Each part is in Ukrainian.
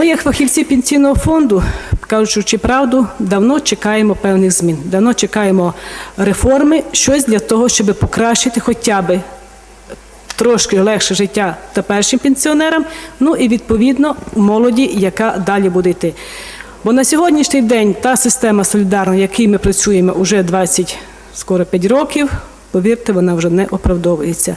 Ми, як фахівці пенсійного фонду, кажучи правду, давно чекаємо певних змін. Давно чекаємо реформи, щось для того, щоб покращити хоча б трошки легше життя теперішнім пенсіонерам, ну і відповідно молоді, яка далі буде йти. Бо на сьогоднішній день та система солідарна, якій ми працюємо вже 20, скоро 5 років, повірте, вона вже не оправдовується.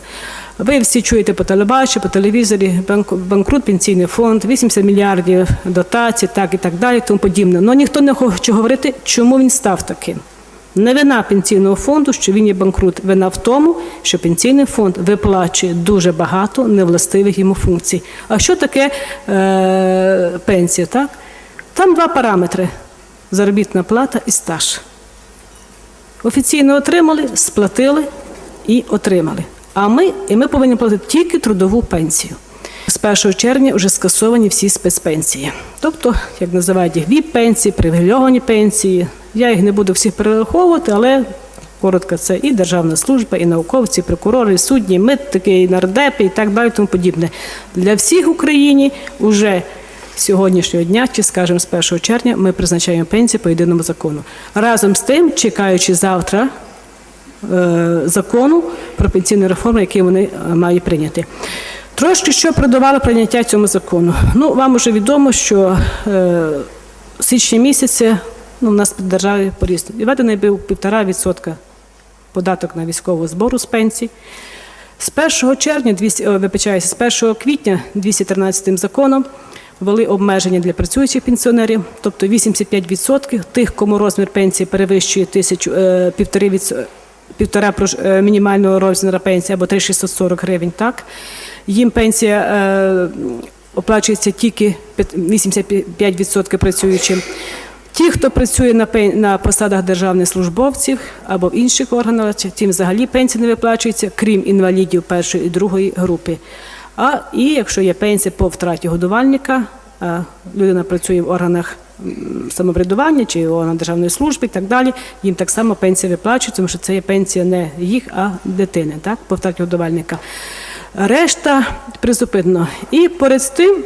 Ви всі чуєте по телебаченню, по телевізорі, банкрут пенсійний фонд, 80 мільярдів дотацій, так і так далі, тому подібне. Але ніхто не хоче говорити, чому він став таким. Не вина пенсійного фонду, що він є банкрут. Вина в тому, що пенсійний фонд виплачує дуже багато невластивих йому функцій. А що таке е, пенсія? Так? Там два параметри: заробітна плата і стаж. Офіційно отримали, сплатили і отримали. А ми, і ми повинні платити тільки трудову пенсію. З 1 червня вже скасовані всі спецпенсії. Тобто, як називають їх ВІП-пенсії, привілейовані пенсії. Я їх не буду всіх перераховувати, але коротко це і державна служба, і науковці, і прокурори, і судді, і митники, і нардепи, і так далі, тому подібне. Для всіх в Україні вже сьогоднішнього дня, чи скажімо, з 1 червня, ми призначаємо пенсії по єдиному закону. Разом з тим, чекаючи завтра закону про пенсійну реформу, який вони е, мають прийняти. Трошки що продавало прийняття цьому закону. Ну, вам вже відомо, що е, в січні місяці ну, у нас в державі поріс. Введений був півтора відсотка податок на військову збору з пенсій. З 1 червня, 200, о, вибачаюся, з 1 квітня 213 законом ввели обмеження для працюючих пенсіонерів, тобто 85% тих, кому розмір пенсії перевищує тисячу, е, півтори відсо- півтора е, мінімального розміру пенсії або 3640 гривень, так? Їм пенсія е, оплачується тільки п'ят- 85% працюючим. Ті, хто працює на, пен... на посадах державних службовців або в інших органах, тим взагалі пенсія не виплачується, крім інвалідів першої і другої групи. А і якщо є пенсія по втраті годувальника, людина працює в органах самоврядування чи в державної служби і так далі, їм так само пенсія виплачується, тому що це є пенсія не їх, а дитини, так, по годувальника. Решта призупинено. І поряд з тим,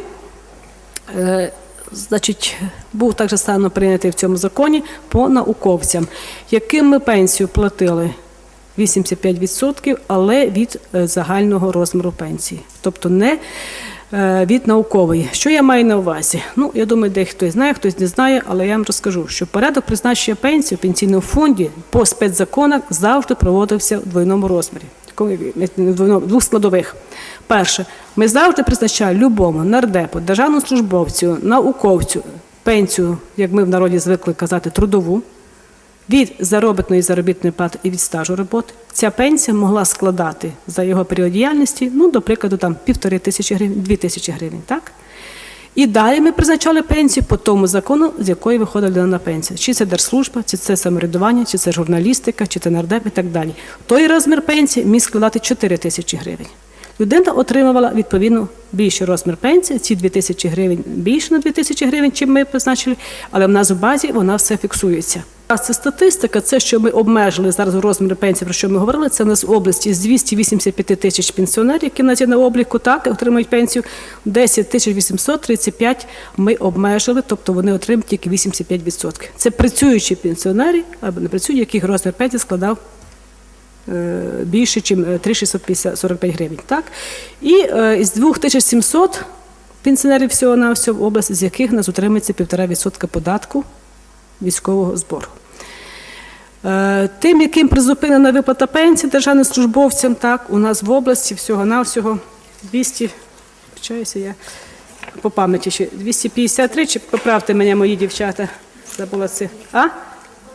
Е, Значить, був також стано прийнятий в цьому законі по науковцям, яким ми пенсію платили 85%, але від е, загального розміру пенсії, тобто не від наукової. Що я маю на увазі? Ну, я думаю, дехто знає, хтось не знає, але я вам розкажу, що порядок призначення пенсії в пенсійному фонді по спецзаконах завжди проводився в двойному розмірі. Двох складових. Перше, ми завжди призначали любому нардепу, державному службовцю, науковцю пенсію, як ми в народі звикли казати, трудову від заробітної заробітної плати і від стажу роботи. Ця пенсія могла складати за його період діяльності, ну, до прикладу, там півтори тисячі гривень, дві тисячі гривень, так? І далі ми призначали пенсію по тому закону, з якої виходила людина на пенсію. Чи це держслужба, чи це самоврядування, чи це журналістика, чи це нардеп і так далі. Той розмір пенсії міг складати 4 тисячі гривень. Людина отримувала відповідно більший розмір пенсії, ці 2 тисячі гривень більше на 2 тисячі гривень, чим ми призначили, але в нас в базі вона все фіксується. Це статистика, це що ми обмежили зараз розміри пенсії, про що ми говорили. Це у нас в області з 285 тисяч пенсіонерів, які в на обліку, так отримують пенсію. 10 тисяч 835 ми обмежили, 45 вони отримують тільки 85%. Це працюючі пенсіонери або не працюючі, яких розмір пенсії складав е, більше, ніж 3645 гривень. Так? І е, із 2700 пенсіонерів всього на всього в області, з яких нас утримується 1,5% податку військового збору. Е, Тим, яким призупинена виплата пенсії державним службовцям, так, у нас в області всього-навсього 200, вчаюся я по пам'яті ще 253, чи поправте мене, мої дівчата, забула це. А?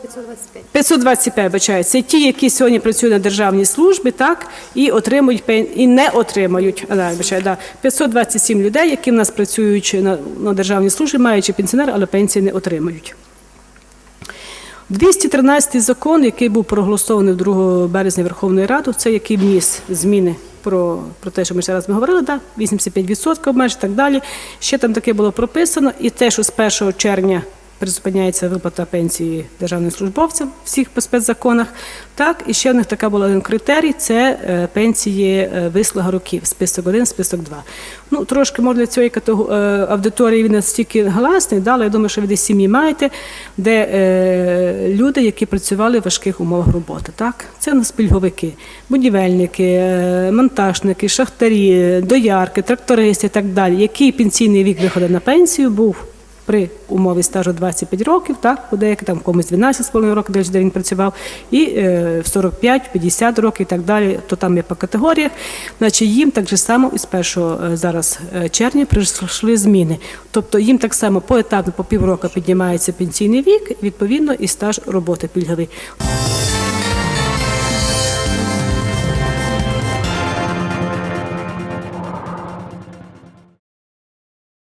525. 525, бачаю, це ті, які сьогодні працюють на державній службі, так, і отримують пен... і не отримують. А, да, бачаю, да, 527 людей, які в нас працюють на, на державній службі, маючи пенсіонер, але пенсії не отримують. 213 закон, який був проголосований 2 березня Верховної Ради, це який вніс зміни про, про те, що ми ще раз ми говорили, да, 85% обмеж і так далі. Ще там таке було прописано, і те, що з 1 червня призупиняється виплата пенсії державним службовцям всіх по спецзаконах. Так, і ще в них така була один критерій це е, пенсії е, вислуга років, список 1, список 2. Ну, трошки може для цієї е, аудиторії він настільки галасний, да, але я думаю, що ви десь сім'ї маєте, де люди, які працювали в важких умовах роботи. Так? Це у нас пільговики, будівельники, монтажники, шахтарі, доярки, трактористи і так далі. Який пенсійний вік виходу на пенсію був при умові стажу 25 років, так, у деяких там комусь 12,5 років, де він працював, і е, в 45, 50 років і так далі, то там є по категоріях. Значить, їм так же само із 1 зараз е, червня прийшли зміни. Тобто їм так само поетапно по півроку піднімається пенсійний вік, відповідно, і стаж роботи пільговий.